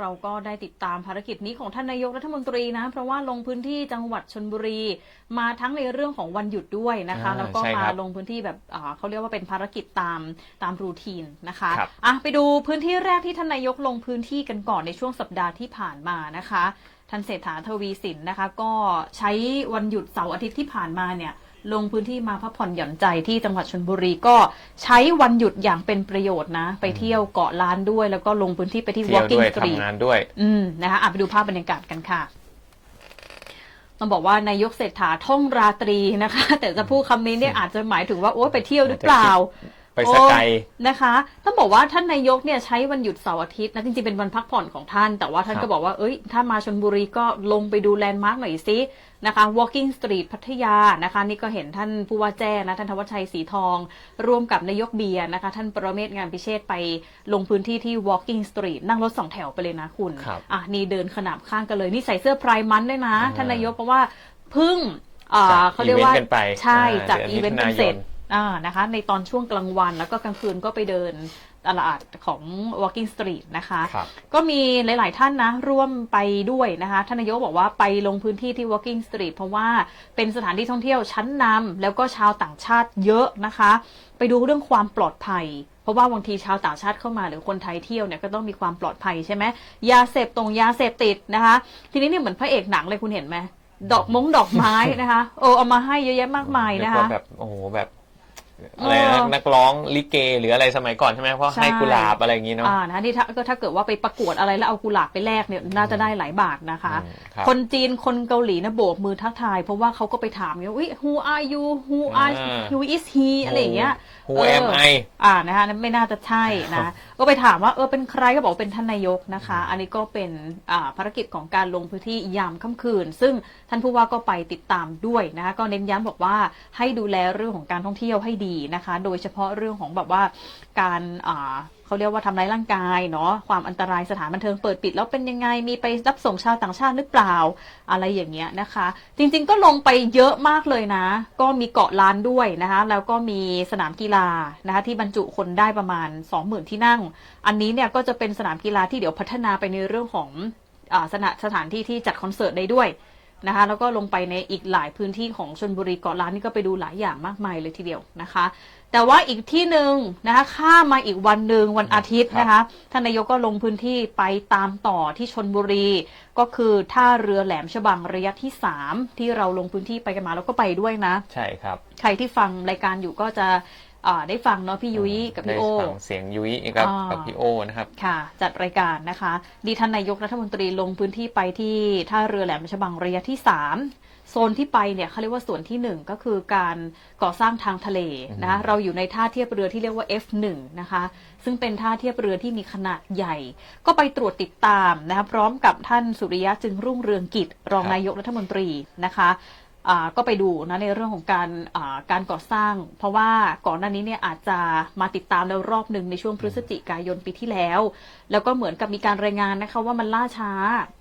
เราก็ได้ติดตามภารกิจนี้ของท่านนายกรัฐมนตรีนะ เพราะว่าลงพื้นที่จังหวัดชนบุรี มาทั้งในเรื่องของวันหยุดด้วยนะคะอ่าแล้วก็ใช่มาครับลงพื้นที่แบบอ่าเขาเรียกว่าเป็นภารกิจตามตามรูทีนนะคะครับอะไปดูพื้นที่แรกที่ท่านนายกลงพื้นที่กันก่อนในช่วงสัปดาห์ที่ผ่านมานะคะท่านเศรษฐาทวีสินนะคะ ก็ใช้วันหยุดเสาร์อาทิตย์ที่ผ่านมาเนี่ย ลงพื้นที่มาพักผ่อนหย่อนใจที่จังหวัดชนบุรีก็ใช้วันหยุดอย่างเป็นประโยชน์นะ ไปเที่ยวเกาะล้านด้วย แล้วก็ลงพื้นที่ไปที่ เที่ยว Walking ด้วย Street ทำงานด้วย อืมนะคะอะไปดูภาพบรรยากาศกันค่ะต้องบอกว่านายกเศรษฐาท่องราตรีนะคะ แต่จะพูดคำนี้เนี่ยอาจจะหมายถึงว่าโอ้ไปเที่ยวหรือเปล่า ไปสกายโอ้นะคะต้องบอกว่าท่านนายกเนี่ยใช้วันหยุดเสาร์อาทิตย์นะจริงๆเป็นวันพักผ่อนของท่าน แต่ว่าท่านครับก็บอกว่าเอ้ยถ้ามาชนบุรีก็ลงไปดูแลนด์มาร์กหน่อยสินะคะ Walking Street พัทยานะคะ นี่ก็เห็นท่านผู้ว่าแจ้นะท่านธวัชชัยสีทอง ร่วมกับนายกเบียร์นะคะ ท่านประเมศงานพิเชษไปลงพื้นที่ที่ Walking Street นั่งรถสองแถวไปเลยนะคุณครับอะนี่เดินขนาบข้างกันเลย นี่ใส่เสื้อพรายมันด้วยนะอ่าท่านนายกเพราะว่าเพึ่งอ่าจัดเขาเรียกว่าอีเวนต์กันไปใช่อ่าจัดเดือนอีเวนต์มิถุกันนายนเสร็จ อ่านะคะ ในตอนช่วงกลางวันแล้วก็กลางคืนก็ไปเดินตลาดของ Walking Street นะคะครับก็มีหลาย ๆ ท่านนะ ร่วมไปด้วยนะคะ ท่านนายกบอกว่าไปลงพื้นที่ที่ Walking Street เพราะว่าเป็นสถานที่ท่องเที่ยวชั้นนำแล้วก็ชาวต่างชาติเยอะนะคะ ไปดูเรื่องความปลอดภัย เพราะว่าบางทีชาวต่างชาติเข้ามาหรือคนไทยเที่ยวเนี่ยก็ต้องมีความปลอดภัยใช่ไหมยาเสพตรงยาเสพติดนะคะ ทีนี้เนี่ยเหมือนพระเอกหนังเลยคุณเห็นไหมดอกมงดอกไม้นะคะโอ้เอามาให้เยอะแยะมากมายนะคะเรีกว่าแบบโอ้โหแบบ อะไรเอนะอนักร้องลิเกหรืออะไรสมัยก่อนใช่ไหมเพราะใช่ ให้กุหลาบอะไรอย่างนี้เนาะ อ่านะที่ถ้าก็ถ้าเกิดว่าไปประกวดอะไรแล้วเอากุหลาบไปแลกเนี่ยน่าจะได้หลายบาทนะคะ อืมครับคนจีนคนเกาหลีนะโบกมือทักทาย เพราะว่าเขาก็ไปถามไงว่าอุ๊ย who are you who are อ่า who is he อะไรอย่างเงี้ย Who เออ am I อ่านะคะนั่นไม่น่าจะใช่นะ ก็ไปถามว่าเออเป็นใครก็บอกว่าเป็นท่านนายกนะคะ อันนี้ก็เป็นอ่าภารกิจของการลงพื้นที่ยามค่ำคืน ซึ่งท่านผู้ว่าก็ไปติดตามด้วยนะคะก็เน้นย้ำบอกว่าให้ดูแลเรื่องของการท่องเที่ยวให้ดีนะคะ โดยเฉพาะเรื่องของแบบว่าการอ่าเขาเรียกว่าทำร้ายร่างกายเนาะความอันตรายสถานบันเทิงเปิดปิดแล้วเป็นยังไงมีไปรับส่งชาวต่างชาติหรือเปล่าอะไรอย่างเงี้ยนะคะ จริงๆก็ลงไปเยอะมากเลยนะ ก็มีเกาะล้านด้วยนะคะ แล้วก็มีสนามกีฬานะคะที่บรรจุคนได้ประมาณ 20,000 ที่นั่ง อันนี้เนี่ยก็จะเป็นสนามกีฬาที่เดี๋ยวพัฒนาไปในเรื่องของอาสถานสถานที่ที่จัดคอนเสิร์ตได้ด้วย นะคะแล้วก็ลงไปในอีกหลายพื้นที่ของชนบุรีเกาะล้านนี่ก็ไปดูหลายอย่างมากมายเลยทีเดียวนะคะ แต่ว่าอีกที่หนึ่งนะคะข้ามมาอีกวันหนึ่งวันอาทิตย์นะคะท่านนายกก็ลงพื้นที่ไปตามต่อที่ชนบุรี ก็คือท่าเรือแหลมฉบังระยะที่ 3 ที่เราลงพื้นที่ไปกันมาแล้วก็ไปด้วยนะ ใช่ครับ ใครที่ฟังรายการอยู่ก็จะ อ่าได้ฟังเนาะพี่ยุ้ยกับพี่โอ ได้ฟังเสียงยุ้ยกับอ่ากักับพี่โอนะครับ ค่ะ จัดรายการนะคะ ดีท่านนายกรัฐมนตรีลงพื้นที่ไปที่ท่าเรือแหลมฉบังระยะที่ 3 โซนที่ไปเนี่ยเขาเรียกว่าส่วนที่ 1 ก็คือการก่อสร้างทางทะเลนะคะเราอยู่ในท่าเทียบเรือที่เรียกว่า F1 นะคะ ซึ่งเป็นท่าเทียบเรือที่มีขนาดใหญ่ ก็ไปตรวจติดตามนะคะพร้อมกับท่านสุริยะจึงรุ่งเรืองกิจ รองครับ นายกรัฐมนตรีนะคะอ่า ก็ไปดูนะในเรื่องของการอ่าการก่อสร้าง เพราะว่าก่อนหน้านี้เนี่ยอาจจะมาติดตามแล้วรอบหนึ่งในช่วงพฤศจิกายนปีที่แล้ว แล้วก็เหมือนกับมีการรายงานนะคะว่ามันล่าช้า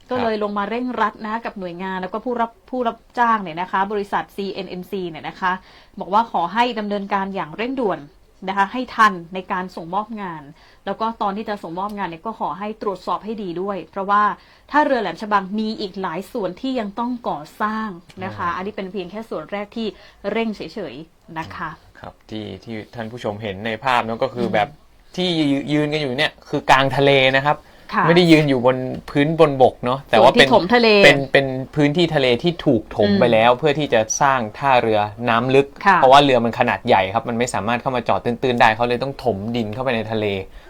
ก็เลยลงมาเร่งรัดนะคะกับหน่วยงานแล้วก็ผู้รับผู้รับจ้างเนี่ยนะคะ บริษัท CNNC เนี่ยนะคะ บอกว่าขอให้ดำเนินการอย่างเร่งด่วน นะคะให้ทันในการส่งมอบงาน แล้วก็ตอนที่จะส่งมอบงานเนี่ยก็ขอให้ตรวจสอบให้ดีด้วย เพราะว่าถ้าเรือแหลมฉบังมีอีกหลายส่วนที่ยังต้องก่อสร้างนะคะ อันนี้เป็นเพียงแค่ส่วนแรกที่เร่งเฉยๆนะคะครับที่ที่ท่านผู้ชมเห็นในภาพนั้นก็คือแบบที่ยืนกันอยู่เนี่ยคือกลางทะเลนะครับค่ะ ไม่ได้ยืนอยู่บนพื้นบนบกเนาะแต่ว่าส่วนที่เป็นถมทะเลเป็นเป็นพื้นที่ทะเลที่ถูกถมอืมไปแล้ว เพื่อที่จะสร้างท่าเรือน้ำลึกค่ะเพราะว่าเรือมันขนาดใหญ่ครับ มันไม่สามารถเข้ามาจอดตื้นๆได้เขาเลยต้องถมดินเข้าไปในทะเล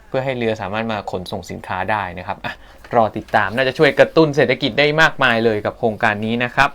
เพื่อให้เรือสามารถมาขนส่งสินค้าได้นะครับอะรอติดตามน่าจะช่วยกระตุ้นเศรษฐกิจได้มากมายเลยกับโครงการนี้นะครับ